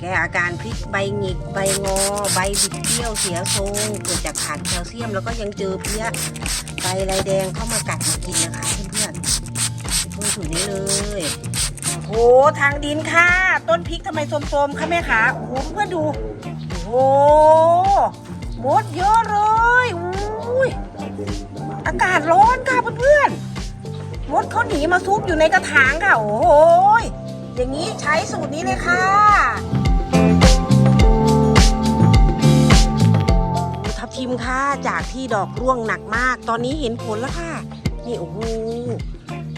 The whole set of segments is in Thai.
แก้อาการพริกใบหงิกใบงอ ใบบิดเบี้ยวเสียทรงเกิดจากขาดแคลเซียมแล้วก็ยังเจอเพี้ยใบลายแดงเข้ามากัดมากินนะคะเพื่อนๆพ่นสูตรนี้เลยโอ้โหทางดินค่ะ ต้นพริกทำไมโทมๆคะแม่คะโอ้โหเพื่อนดูโอ้หมดเยอะเลยอุ้ยอากาศร้อนค่ะเพื่อนๆมดเขาหนีมาซุกอยู่ในกระถางค่ะ โอ้โหยอย่างนี้ใช้สูตรนี้เลยค่ะ ทิมค่ะจากที่ดอกร่วงหนักมาก ตอนนี้เห็นผลแล้วค่ะ นี่โอ้โห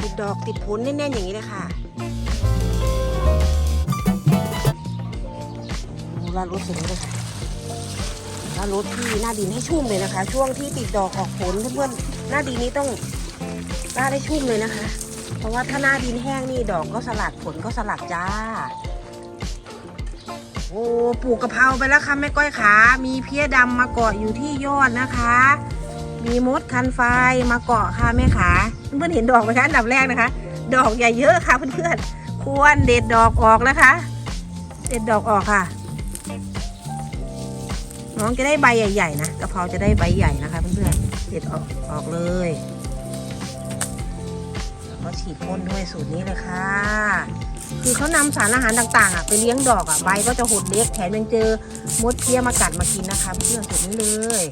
ติดดอกติดผลแน่นๆอย่างนี้เลยค่ะโอ้ลาดรถเสร็จเลยค่ะลาดรถที่หน้าดินให้ชุ่มเลยนะคะ ช่วงที่ติดดอกออกผลเพื่อนๆหน้าดินนี้ต้องลาดให้ชุ่มเลยนะคะ เพราะว่าถ้าหน้าดินแห้งนี่ดอกก็สลัดผลก็สลัดจ้า โอ้ปลูกกะเพราไปแล้วค่ะแม่ก้อยขามีเพี้ยดำมาเกาะอยู่ที่ยอดนะคะ มีมดคันไฟมาเกาะค่ะแม่ขาเพื่อนเห็นดอกไหมคะอันดับแรกนะคะ ดอกใหญ่เยอะค่ะเพื่อนๆควรเด็ดดอกออกนะคะ เด็ดดอกออกค่ะ น้องจะได้ใบใหญ่ๆนะกะเพราจะได้ใบใหญ่นะคะเพื่อนๆเด็ดออกออกเลยแล้วก็ฉีดพ่นด้วยสูตรนี้เลยค่ะ คือเขานำสารอาหารต่างๆอะไปเลี้ยงดอกอะใบก็จะหดเล็กแถมยังเจอมดเพี้ยมากัดมากินนะคะเพื่อนสุดนี้เลย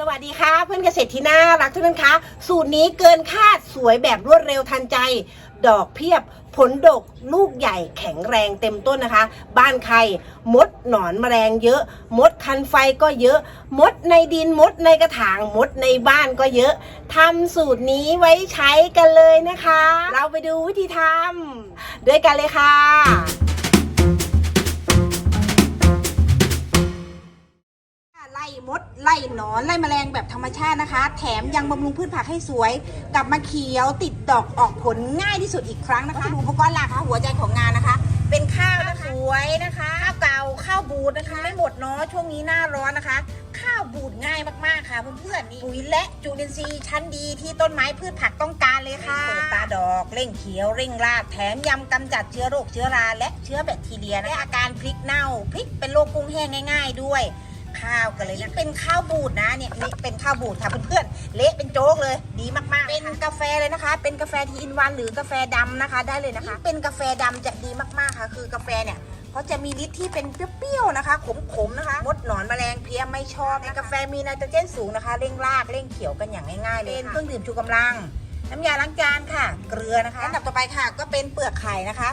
สวัสดีค่ะ เพื่อนเกษตรที่น่ารักทุกท่านคะสูตรนี้เกินคาดสวยแบบรวดเร็วทันใจ ดอกเพียบ ผลดกลูกใหญ่แข็งแรงเต็มต้นนะคะ บ้านใครมดหนอนแมลงเยอะ มดคันไฟก็เยอะ มดในดินมดในกระถางมดในบ้านก็เยอะทำสูตรนี้ไว้ใช้กันเลยนะคะ เราไปดูวิธีทำด้วยกันเลยค่ะ หนอนไล่แมลงแบบธรรมชาตินะคะ แถมยังบำรุงพืชผักให้สวย กลับมาเขียวติดดอกออกผลง่ายที่สุดอีกครั้งนะคะดูอุปกรณ์หลักค่ะหัวใจของงานนะคะ เป็นข้าวนะคะสวยนะคะข้าวเก่าข้าวบูดนะคะไม่หมดเนาะช่วงนี้หน้าร้อนนะคะ ข้าวบูดง่ายมากๆค่ะเพื่อนๆนี่ปุ๋ยและจุลินทรีย์ชั้นดีที่ต้นไม้พืชผักต้องการเลยค่ะเปิดตาดอกเร่งเขียวเร่งรากแถมยำกำจัดเชื้อโรคเชื้อราและเชื้อแบคทีเรียและอาการพริกเน่าพริกเป็นโรคกุ้งแห้งง่าย ๆ ด้วย ข้าวกันเลยนะเป็นข้าวบูดนะเนี่ยนี่เป็นข้าวบูดค่ะเพื่อนๆเละเป็นโจ๊กเลย ดีมากๆ เป็นกาแฟเลยนะคะ เป็นกาแฟทีอินวันหรือกาแฟดำนะคะ ได้เลยนะคะ เป็นกาแฟดำจะดีมากๆค่ะ คือกาแฟเนี่ยเขาจะมีฤทธิ์ที่เป็นเปรี้ยวๆนะคะ ขมๆนะคะ มดหนอนแมลงเพลี้ยไม่ชอบในกาแฟมีไนโตรเจนสูงนะคะเร่งรากเร่งเขียวกันอย่างง่ายๆเลยเป็นเครื่องดื่มชูกำลัง น้ำยาล้างจานค่ะ เกลือนะคะอันดับต่อไปค่ะก็เป็นเปลือกไข่นะคะ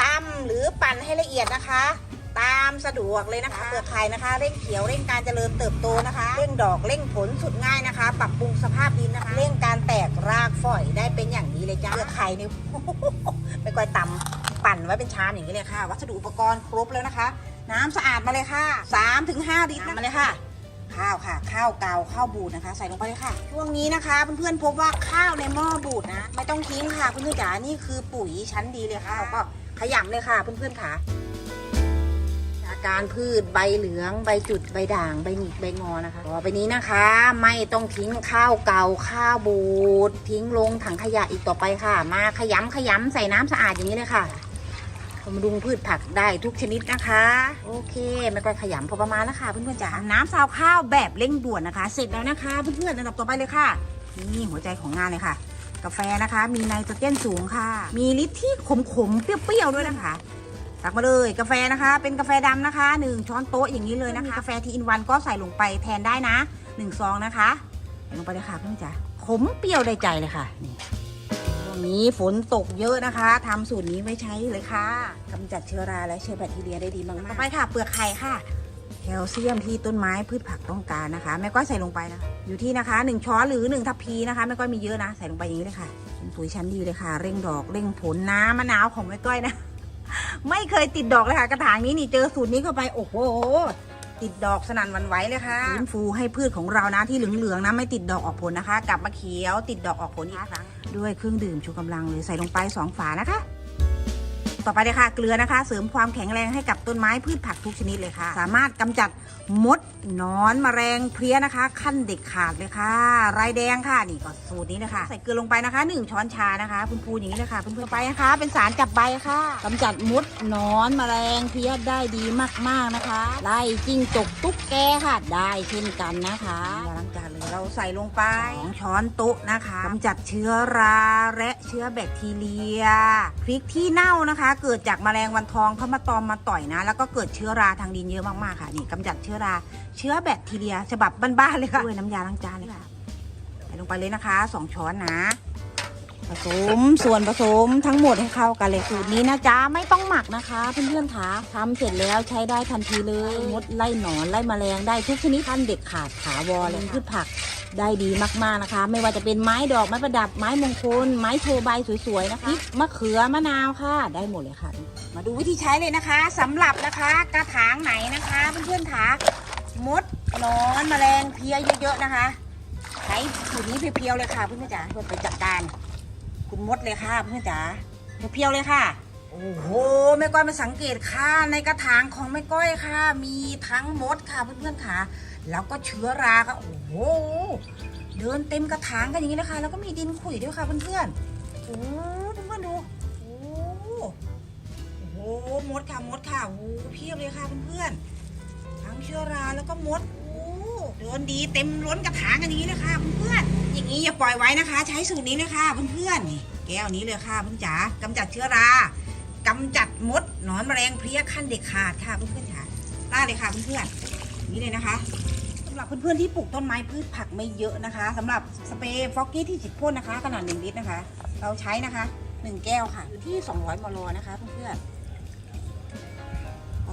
ตำหรือปั่นให้ละเอียดนะคะ ตามสะดวกเลยนะคะเปลือกไข่นะคะ เร่งเขียวเร่งการเจริญเติบโตนะคะ เร่งดอกเร่งผลสุดง่ายนะคะ ปรับปรุงสภาพดินนะคะ เร่งการแตกรากฝอยได้เป็นอย่างดีเลยจ้าเปลือกไข่นี่ไม่ก่อยตำปั่นไว้เป็นชามอย่างนี้เลยค่ะ วัสดุอุปกรณ์ครบแล้วนะคะ น้ำสะอาดมาเลยค่ะ3ถึง5ลิตรมาเลยค่ะข้าวค่ะ ข้าวเกาข้าวบูดนะคะ ใส่ลงไปเลยค่ะ ช่วงนี้นะคะเพื่อนๆพบว่าข้าวในหม้อบูดนะ ไม่ต้องทิ้งค่ะเพื่อนๆจ๋านี่คือปุ๋ยชั้นดีเลยค่ะเราก็ขยำเลยค่ะเพื่อนๆค่ะอา การพืชใบเหลืองใบจุดใบด่างใบหงิกใบงอนะคะต่อไปนี้นะคะ ไม่ต้องทิ้งข้าวเก่าข้าวบูดทิ้งลงถังขยะอีกต่อไปค่ะ มาขยำขยำใส่น้ำสะอาดอย่างนี้เลยค่ะบำรุงพืชผักได้ทุกชนิดนะคะ โอเคไม่ก็ขยำพอประมาณแล้วค่ะเพื่อนๆจ๋าน้ำซาวข้าวแบบเร่งด่วนนะคะ เสร็จแล้วนะคะเพื่อนๆอันดับต่อไปเลยค่ะ นี่หัวใจของงานเลยค่ะ กาแฟนะคะ มีไนโตรเจนสูงค่ะ มีฤทธิ์ที่ขมๆเปรี้ยวๆด้วยนะคะ ตักมาเลยกาแฟนะคะ เป็นกาแฟดำนะคะหนึ่งช้อนโต๊ะอย่างนี้เลยนะคะกาแฟทีอินวันก็ใส่ลงไปแทนได้นะหนึ่งซองนะคะใส่ลงไปเลยค่ะเพื่อนจ๋าขมเปรี้ยวได้ใจเลยค่ะนี่ช่วงนี้ฝนตกเยอะนะคะทำสูตรนี้ไว้ใช้เลยค่ะกำจัดเชื้อราและเชื้อแบคทีเรียได้ดีมากๆต่อไปค่ะ เปลือกไข่ค่ะแคลเซียมที่ต้นไม้พืชผักต้องการนะคะแม่ก้อยใส่ลงไปนะอยู่ที่นะคะหนึ่งช้อนหรือหนึ่งทัพพีนะคะแม่ก้อยมีเยอะนะ ใส่ลงไปอย่างนี้เลยค่ะเป็นปุ๋ยชั้นดีเลยค่ะ เร่งดอกเร่งผลน้ำมะนาวของแม่ก้อยนะ ไม่เคยติดดอกเลยค่ะ กระถางนี้นี่เจอสูตรนี้เข้าไปโอ้โหติดดอกสนั่นวันไหวเลยค่ะฟื้นฟูให้พืชของเรานะที่เหลืองๆนะไม่ติดดอกออกผลนะคะ กลับมาเขียวติดดอกออกผลอีกครั้งด้วยเครื่องดื่มชูกำลังเลยใส่ลงไปสองฝานะคะ ต่อไปเลยค่ะ เกลือนะคะ เสริมความแข็งแรงให้กับต้นไม้พืชผักทุกชนิดเลยค่ะ สามารถกำจัดมดหนอนแมลงเพลี้ยนะคะ ขั้นเด็กขาดเลยค่ะไรแดงค่ะนี่ก็สูตรนี้นะคะ ใส่เกลือลงไปนะคะหนึ่งช้อนชานะคะพูนๆอย่างนี้เลยค่ะเพื่อนๆไปนะคะ เป็นสารจับใบค่ะกำจัดมดหนอนแมลงเพลี้ยได้ดีมากๆนะคะไล่จิ้งจกตุ๊กแกค่ะ ได้เช่นกันนะคะล้างจ เลยเราใส่ลงไปสองช้อนโต๊ะนะคะกำจัดเชื้อราและเชื้อแบคทีเรียพริกที่เน่านะคะ เกิดจากแมลงวันทองเข้ามาตอมมาต่อยนะ แล้วก็เกิดเชื้อราทางดินเยอะมากๆค่ะนี่กำจัดเชื้อราเชื้อแบคทีเรีย ฉบับบ้านๆเลยค่ะด้วยน้ำยาล้างจานเลยค่ะใส่ลงไปเลยนะคะสองช้อนนะ ผสมส่วนผสมทั้งหมดให้เข้ากันเลยสูตรนี้นะจ๊ะไม่ต้องหมักนะคะเพื่อนๆคะทำเสร็จแล้วใช้ได้ทันทีเลยงดไล่หนอนไล่แมลงได้ทุกชนิดท่านเด็กขาดถาวรเลยพืชผักได้ดีมากๆนะคะ ไม่ว่าจะเป็นไม้ดอกไม้ประดับไม้มงคล ไม้โชว์ใบสวยๆนะคะพริกมะเขือมะนาวค่ะ ได้หมดเลยค่ะ มาดูวิธีใช้เลยนะคะสำหรับนะคะกระถางไหนนะคะเพื่อนๆคะมดหนอนแมลงเพลี้ยเยอะๆนะคะ ใช้สูตรนี้เพียวๆเลยค่ะเพื่อนๆจ๋าเพื่อนไปจัดการ คุณมดเลยค่ะเพื่อนจ๋าเพียวๆเลยค่ะ โอ้โหแม่ก้อยมาสังเกตค่ะในกระถางของแม่ก้อยค่ะ มีทั้งมดค่ะเพื่อนๆค่ะ แล้วก็เชื้อราค่ะโอ้โหเดินเต็มกระถางกันอย่างนี้นะคะ แล้วก็มีดินขุ่ยด้วยค่ะเพื่อนๆโอ้เพื่อนๆดูโอ้โหมดค่ะมดค่ะโอ้เพียบเลยค่ะเพื่อนๆทั้งเชื้อราแล้วก็มด โดนดีเต็มล้นกระถางกันอย่างนี้เลยค่ะเพื่อนๆอย่างนี้อย่าปล่อยไว้นะคะ ใช้สูตรนี้เลยค่ะเพื่อนๆนี่แก้วนี้เลยค่ะเพื่อนจ๋ากำจัดเชื้อรากำจัดมดหนอนแมลงเพลี้ยขั้นเด็กขาดค่ะเพื่อนๆค่ะล่าเลยค่ะเพื่อนๆนี่เลยนะคะสำหรับเพื่อนๆที่ปลูกต้นไม้พืชผักไม่เยอะนะคะสำหรับสเปรย์ฟอกกี้ที่ฉีดพ่นนะคะขนาด1ลิตรนะคะ เราใช้นะคะ1แก้วค่ะอยู่ที่ 200มลนะคะเพื่อนๆ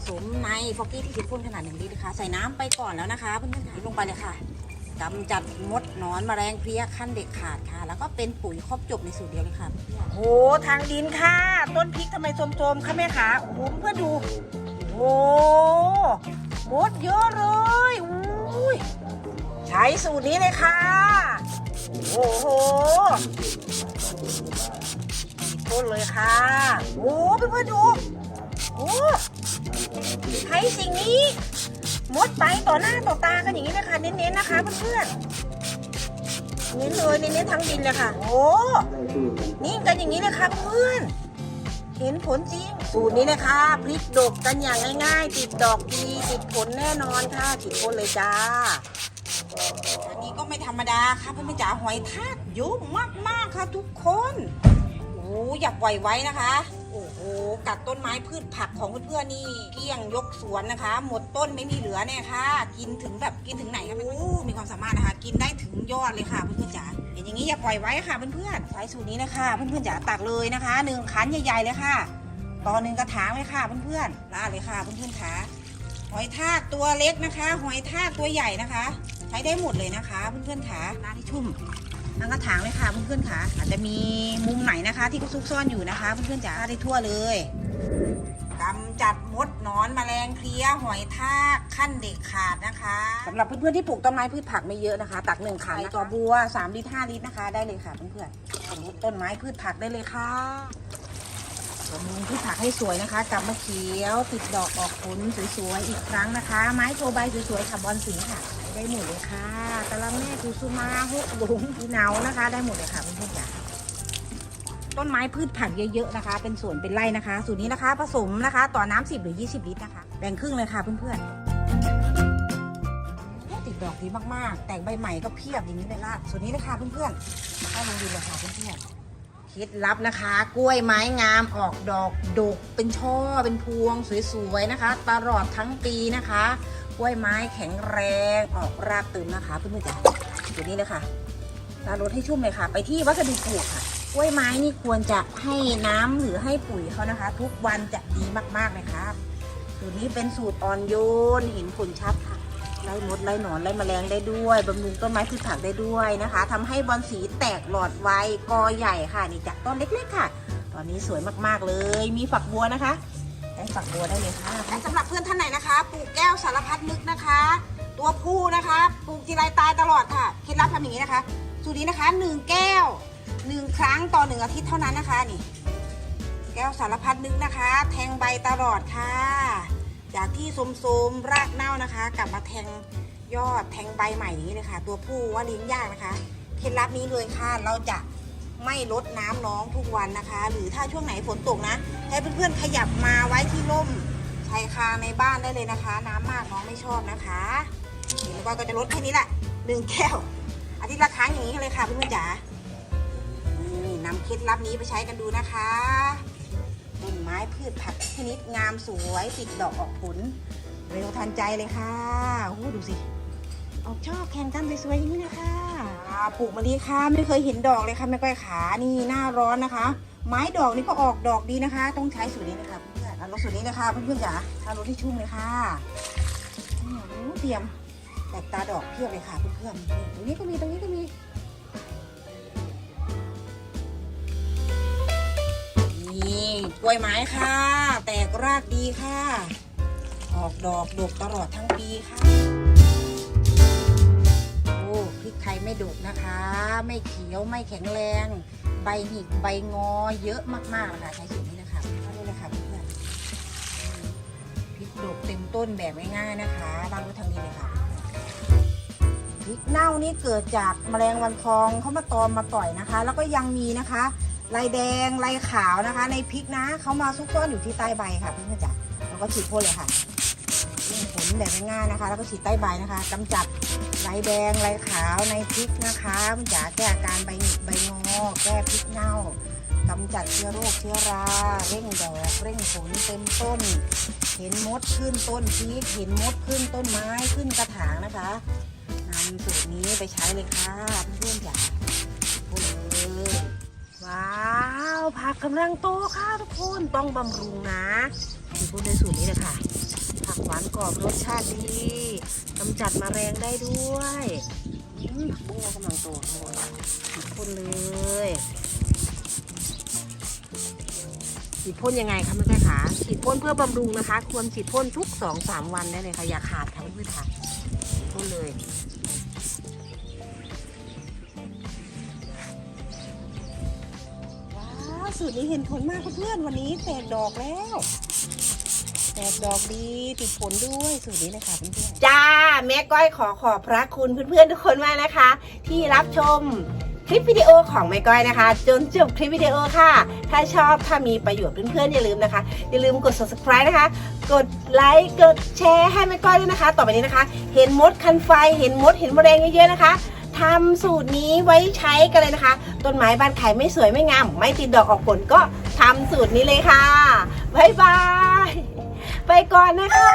สมในฟอกกี้ที่ฉีดพ่นขนาดหนึ่งลิตรนะคะ ใส่น้ำไปก่อนแล้วนะคะเพื่อนๆค่ลงไปเลยค่ะกำจัดมดหนอนแมลงเพลี้ยขั้นเด็กขาดค่ะ แล้วก็เป็นปุ๋ยครบจบในสูตรเดียวเลยค่ะโอ้ทางดินค่ะ ต้นพริกทำไมโทมๆคะแม่คะโอ้โหเพื่อนดูโอ้มดเยอะเลยอุ้ยใช้สูตรนี้เลยค่ะโอ้โหพ่นเลยค่ะโอ้เพื่อนๆดู โอ้ใช้สิ่งนี้มดไปต่อหน้าต่อตากันอย่างนี้เลยค่ะเน้นๆนะคะเพื่อนๆเน้นเลยเน้นๆทั้งดินเลยค่ะ โอ้นี่กันอย่างนี้เลยค่ะเพื่อนเห็นผลจริง สูตรนี้นะคะพริกดกกันอย่างง่ายๆ ติดดอกดีติดผลแน่นอนค่ะฉีดพ่นเลยจ้าอันนี้ก็ไม่ธรรมดาค่ะเพื่อนๆจ๋าหอยทากเยอะมากๆค่ะทุกคน อย่าปล่อยไว้นะคะ โอ้โหกัดต้นไม้พืชผักของเพื่อนๆนี่เกลี้ยงยกสวนนะคะ หมดต้นไม่มีเหลือเนี่ยค่ะ กินถึงแบบกินถึงไหนก็ไม่รู้มีความสามารถนะคะ กินได้ถึงยอดเลยค่ะเพื่อนๆจ๋าเห็นอย่างนี้อย่าปล่อยไว้ค่ะเพื่อนๆใช้สูตรนี้นะคะเพื่อนๆจ๋าตักเลยนะคะหนึ่งขันใหญ่ๆเลยค่ะต่อหนึ่งกระถางเลยค่ะเพื่อนๆลาเลยค่ะเพื่อนๆค่ะหอยทากตัวเล็กนะคะ หอยทากตัวใหญ่นะคะ ใช้ได้หมดเลยนะคะ เพื่อนๆค่ะลาดให้ชุ่ม ทั้งกระถางเลยค่ะเพื่อนๆค่ะ อาจจะมีมุมไหนนะคะ ที่เขาซุกซ่อนอยู่นะคะเพื่อนๆจ๋าได้ทั่วเลยกำจัดมดหนอนแมลงเพลี้ยหอยทากขั้นเด็กขาดนะคะสำหรับเพื่อนๆที่ปลูกต้นไม้พืชผักไม่เยอะนะคะ ตักหนึ่งขันต่อบัว3ลิตร5ลิตรนะคะ ได้เลยค่ะเพื่อนๆสมมติต้นไม้พืชผักได้เลยค่ะบำรุงพืชผักให้สวยนะคะกลับมาเขียวติดดอกออกผลสวยๆอีกครั้งนะคะ ไม้โชว์ใบสวยๆค่ะบอลสีค่ะ ได้หมดเลยค่ะตะละแม่กุสุมาฮุกหลุมอีเหนานะคะ ได้หมดเลยค่ะเพื่อนๆจ๋าต้นไม้พืชผักเยอะๆนะคะ เป็นสวนเป็นไร่นะคะ สูตรนี้นะคะ ผสมนะคะ ต่อน้ำ10 หรือ 20 ลิตรนะคะ แบ่งครึ่งเลยค่ะเพื่อนๆติดดอกดีมากๆ แต่งใบใหม่ก็เพียบอย่างนี้เลยล่ะสูตรนี้นะคะเพื่อนๆเข้าลงดินเลยค่ะเพื่อนๆเคล็ดลับนะคะ กล้วยไม้งามออกดอกดก เป็นช่อเป็นพวงสวยๆนะคะ ตลอดทั้งปีนะคะ กล้วยไม้แข็งแรงออกรากตึมนะคะเพื่อนๆจ๋าเดี๋ยวนี้เลยค่ะลารดให้ชุ่มเลยค่ะ ไปที่วัสดุปลูกค่ะ กล้วยไม้นี่ควรจะให้น้ำหรือให้ปุ๋ยเขานะคะ ทุกวันจะดีมากๆเลยครับสูตรนี้เป็นสูตรอ่อนโยนห็นผลชัดค่ะไล่มดไล่หนอนไล่แมลงได้ด้วยบำรุงต้นไม้พืชผักได้ด้วยนะคะทำให้บอลสีแตกหลอดไวกอใหญ่ค่ะนี่จากต้นเล็กๆค่ะ ตอนนี้สวยมากๆเลย มีฝักบัวนะคะ ฝักบัวได้เลยค่ะ และสำหรับเพื่อนท่านไหนนะคะ ปลูกแก้วสารพัดนึกนะคะ ตัวผู้นะคะ ปลูกทีไรตายตลอดค่ะ เคล็ดลับทำอย่างนี้นะคะ สูตรนี้นะคะหนึ่งแก้วหนึ่งครั้งต่อหนึ่งอาทิตย์เท่านั้นนะคะนี่ แก้วสารพัดนึกนะคะ แทงใบตลอดค่ะ จากที่โสมๆรากเน่านะคะ กลับมาแทงยอดแทงใบใหม่อย่างนี้เลยค่ะ ตัวผู้ว่าเลี้ยงยากนะคะ เคล็ดลับนี้เลยค่ะเราจะ ไม่ลดน้ำน้องทุกวันนะคะ หรือถ้าช่วงไหนฝนตกนะ ให้เพื่อนๆขยับมาไว้ที่ร่มชายคาในบ้านได้เลยนะคะ น้ำมากน้องไม่ชอบนะคะนี่แล้วก็ก็จะลดแค่นี้แหละหนึ่งแก้วอาทิตย์ละครั้งอย่างนี้เลยค่ะเพื่อนๆจ๋านี่นำเคล็ดลับนี้ไปใช้กันดูนะคะต้นไม้พืชผักชนิดงามสวยติดดอกออกผลเร็วทันใจเลยค่ะโอ้ดูสิ ออกชอบแข่งกันสวยๆอย่างนี้นะคะ่าปลูกมะลิค่ะไม่เคยเห็นดอกเลยค่ะแม่ก้อยขานี่หน้าร้อนนะคะ ไม้ดอกนี่ก็ออกดอกดีนะคะ ต้องใช้สูตรนี้นะคะเพื่อนๆเอาลดสูตรนี้เลยค่ะเพื่อนๆจ๋าทารถที่ชุ่มเลยค่ะอืมเตรียมแตกตาดอกเพียบเลยค่ะเพื่อนๆตรงนี้ก็มีตรงนี้ก็มีนี่กล้วยไม้ค่ะ แตกรากดีค่ะ ออกดอกดกตลอดทั้งปีค่ะ ไม่ดุนะคะ ไม่เขียวไม่แข็งแรง ใบหงิกใบงอเยอะมากๆนะคะใช้สูตรนี้นะคะเอาเลยนะคะเพื่อนพริกดกเต็มต้นแบบง่ายๆนะคะบางรถทางนี้เลยค่ะพริกเน่านี่เกิดจากแมลงวันทองเขามาตอมมาต่อยนะคะ แล้วก็ยังมีนะคะลายแดงลายขาวนะคะ ในพริกนะเขามาซุกซ่อนอยู่ที่ใต้ใบค่ะเพื่อนๆจ๋าเราก็ฉีดพ่นเลยค่ะ แบบง่ายๆนะคะ แล้วก็ฉีดใต้ใบนะคะกำจัดลายแดงลายขาวในพริกนะคะมันจะแก้อาการใบหงิกใบงอแก้พริกเน่ากำจัดเชื้อโรคเชื้อรา เร่งดอกเร่งผลเต็มต้น เห็นมดขึ้นต้นพริกเห็นมดขึ้นต้นไม้ขึ้นกระถางนะคะนำสูตรนี้ไปใช้เลยค่ะเพื่อนๆจ๋าพูดเลยว้าวผักกำลังโตค่ะทุกคนต้องบำรุงนะที่พูดในสูตรนี้เลยค่ะ ผักหวานกรอบรสชาติดีกำจัดมแมลงได้ด้วยอืมผักบุ้งเรากำลังโตทั้งหมดฉีดพ่นเลยฉีดพ่นยังไงคะแม่แม่ขาฉีดพ่นเพื่อบำรุงนะคะ ควรฉีดพ่นทุกสองสามวันได้เลยค่ะ อย่าขาดทั้งพืชค่ะฉีดพ่นเลยว้าวสูตรนี้เห็นผลมากเพื่อนวันนี้แตกดอกแล้ว แตกดอกดีติดผลด้วยสูตรนี้เลยค่ะเพื่อนๆจ้า แม่ก้อยขอขอบพระคุณเพื่อนๆทุกคนมากนะคะ ที่รับชมคลิปวิดีโอของแม่ก้อยนะคะ จนจบคลิปวิดีโอค่ะ ถ้าชอบถ้ามีประโยชน์เพื่อนๆอย่าลืมนะคะ อย่าลืมกด subscribe นะคะ กดไลค์กดแชร์ให้แม่ก้อยด้วยนะคะ ต่อไปนี้นะคะ เห็นมดคันไฟเห็นมดเห็นแมลงเยอะๆนะคะทำสูตรนี้ไว้ใช้กันเลยนะคะ ต้นไม้บ้านใครไม่สวยไม่งาม ไม่ติดดอกออกผลก็ทำสูตรนี้เลยค่ะ บ๊ายบาย ไปก่อนนะคะ